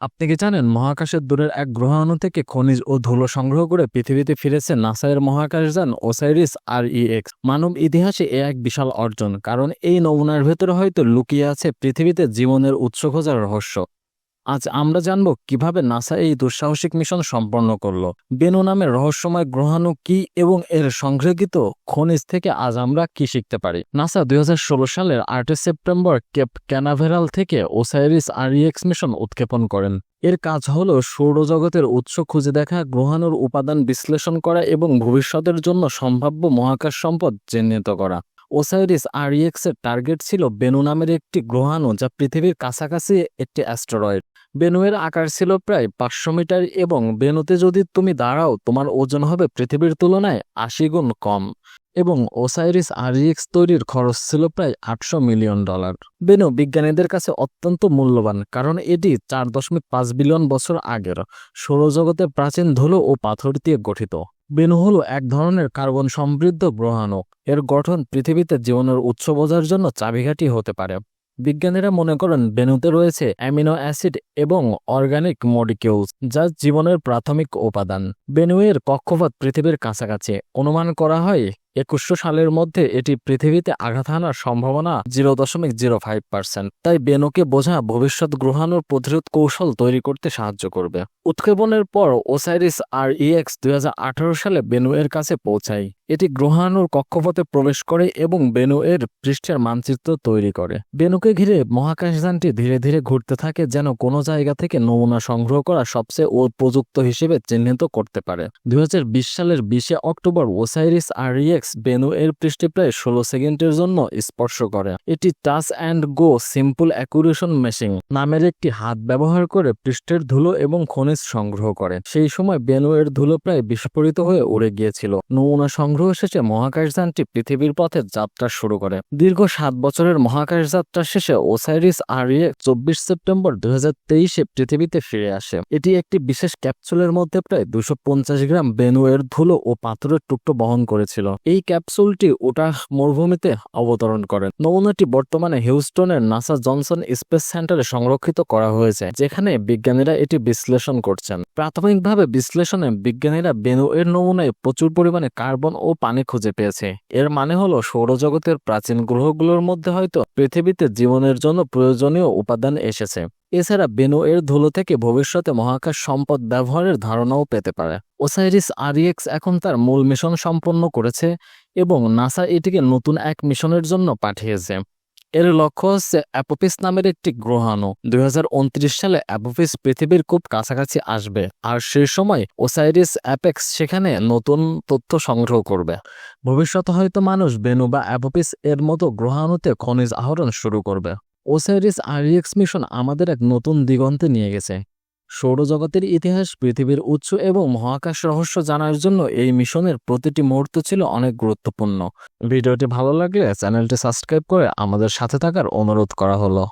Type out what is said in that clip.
আপনি কি জানেন, মহাকাশের দূরের এক গ্রহাণু থেকে খনিজ ও ধুলো সংগ্রহ করে পৃথিবীতে ফিরেছে নাসায়ের মহাকাশযান ওসাইরিস আর ইএক্স মানব ইতিহাসে এ এক বিশাল অর্জন, কারণ এই নমুনার ভেতরে হয়তো লুকিয়ে আছে পৃথিবীতে জীবনের উৎস খোঁজার রহস্য। আজ আমরা জানব কীভাবে নাসা এই দুঃসাহসিক মিশন সম্পন্ন করল। বেনু নামের রহস্যময় গ্রহাণু কি এবং এর সংগ্রহীত খনিজ থেকে আজ আমরা কি শিখতে পারি? নাসা দুই হাজার ষোলো সালের আটই সেপ্টেম্বর কেপ ক্যানাভেরাল থেকে ওসাইরিস আরইএক্স মিশন উৎক্ষেপণ করেন। এর কাজ হল সৌরজগতের উৎস খুঁজে দেখা, গ্রহাণুর উপাদান বিশ্লেষণ করা এবং ভবিষ্যতের জন্য সম্ভাব্য মহাকাশ সম্পদ চিহ্নিত করা। ওসাইরিস আরইএক্স এর টার্গেট ছিল বেনু নামের একটি গ্রহাণু যা পৃথিবীর কাছাকাছি একটি অ্যাস্টেরয়েড। বেনুয়ের আকার ছিল প্রায় পাঁচশো মিটার এবং বেনুতে যদি তুমি দাঁড়াও, তোমার ওজন হবে পৃথিবীর তুলনায় আশি গুণ কম এবং ওসাইরিস আরইএক্স তৈরির খরচ ছিল প্রায় আটশো মিলিয়ন ডলার। বেনু বিজ্ঞানীদের কাছে অত্যন্ত মূল্যবান কারণ এটি চার দশমিক পাঁচ বিলিয়ন বছর আগের সৌরজগতে প্রাচীন ধুলো ও পাথর দিয়ে গঠিত। বেনু হলো এক ধরনের কার্বন সমৃদ্ধ গ্রহাণু। এর গঠন পৃথিবীতে জীবনের উৎস বোঝার জন্য চাবিঘাটি হতে পারে। বিজ্ঞানীরা মনে করেন বেনুতে রয়েছে অ্যামিনো অ্যাসিড এবং অর্গানিক মডিকিউলস, যা জীবনের প্রাথমিক উপাদান। বেনুয়ের কক্ষপথ পৃথিবীর কাছাকাছি। অনুমান করা হয়, একুশশো সালের মধ্যে এটি পৃথিবীতে আঘাত হানার সম্ভাবনা জিরো দশমিক জিরো ফাইভ পার্সেন্ট। তাই বেনুকে বোঝা ভবিষ্যৎ গ্রহাণুর প্রতিরোধ কৌশল তৈরি করতে সাহায্য করবে। উৎক্ষেপণের পর ওসাইরিস আর ইএক্স দুই হাজার আঠেরো সালে বেনুয়ের কাছে পৌঁছায়। এটি গ্রহাণুর কক্ষপথে প্রবেশ করে এবং বেনু এর পৃষ্ঠের মানচিত্র তৈরি করে। বেনুকে ঘিরে মহাকাশযানটি ধীরে ধীরে ঘুরতে থাকে যেন কোনো জায়গা থেকে নমুনা সংগ্রহ করা সবচেয়ে উপযুক্ত হিসেবে চিহ্নিত করতে পারে। দুই হাজার বিশ সালের বিশে October OSIRIS REx Bennu এর পৃষ্ঠে প্রায় ষোলো সেকেন্ডের জন্য স্পর্শ করে। এটি touch and go simple accuration machine নামের একটি হাত ব্যবহার করে পৃষ্ঠের ধুলো এবং খনিজ সংগ্রহ করে। সেই সময় বেনু এর ধুলো প্রায় বিস্ফোরিত হয়ে উড়ে গিয়েছিল। নমুনা সংগ্রহ শেষে মহাকাশযানটি পৃথিবীর পথে যাত্রা শুরু করে। দীর্ঘ সাত বছরের মহাকাশ যাত্রা শেষে ওসাইরিস আরিয়ে চব্বিশ সেপ্টেম্বর হাজার তেইশে পৃথিবীতে ফিরে আসে। এটি একটি বিশেষ ক্যাপসুলের মধ্যে প্রায় দুশো পঞ্চাশ গ্রাম বেনু এর ধুলো ও পাথরের টুকরো বহন করেছিল। এই ক্যাপসুলটি ওটাহ মরুভূমিতে অবতরণ করে। নমুনাটি বর্তমানে হিউস্টনের নাসা জনসন স্পেস সেন্টারে সংরক্ষিত করা হয়েছে, যেখানে বিজ্ঞানীরা এটি বিশ্লেষণ করছেন। প্রাথমিকভাবে বিশ্লেষণে বিজ্ঞানীরা বেনুয়ের নমুনায় প্রচুর পরিমাণে কার্বন ও পানি খুঁজে পেয়েছে। এর মানে হল সৌরজগতের প্রাচীন গ্রহগুলোর মধ্যে হয়তো পৃথিবীতে জীবনের জন্য প্রয়োজনীয় উপাদান এসেছে। এছাড়া বেনু এর ধুলো থেকে ভবিষ্যতে মহাকাশ সম্পদ ব্যবহারের ধারণাও পেতে পারে। ওসাইরিস আরিয়েক্স এখন তার মূল মিশন সম্পন্ন করেছে এবং নাসা এটিকে নতুন এক মিশনের জন্য পাঠিয়েছে। এর লক্ষ্য হচ্ছে অ্যাপোপিস নামের একটি গ্রহাণু। দুই হাজার উনত্রিশ সালে অ্যাপোপিস পৃথিবীর খুব কাছাকাছি আসবে আর সেই সময় ওসাইরিস অ্যাপেক্স সেখানে নতুন তথ্য সংগ্রহ করবে। ভবিষ্যতে হয়তো মানুষ বেনু বা অ্যাপোপিস এর মতো গ্রহাণুতে খনিজ আহরণ শুরু করবে। ওসাইরিস আরইএক্স মিশন আমাদের এক নতুন দিগন্তে নিয়ে গেছে। সৌরজগতের ইতিহাস, পৃথিবীর উৎস এবং মহাকাশ রহস্য জানার জন্য এই মিশনের প্রতিটি মুহূর্ত ছিল অনেক গুরুত্বপূর্ণ। ভিডিওটি ভালো লাগলে চ্যানেলটি সাবস্ক্রাইব করে আমাদের সাথে থাকার অনুরোধ করা হলো।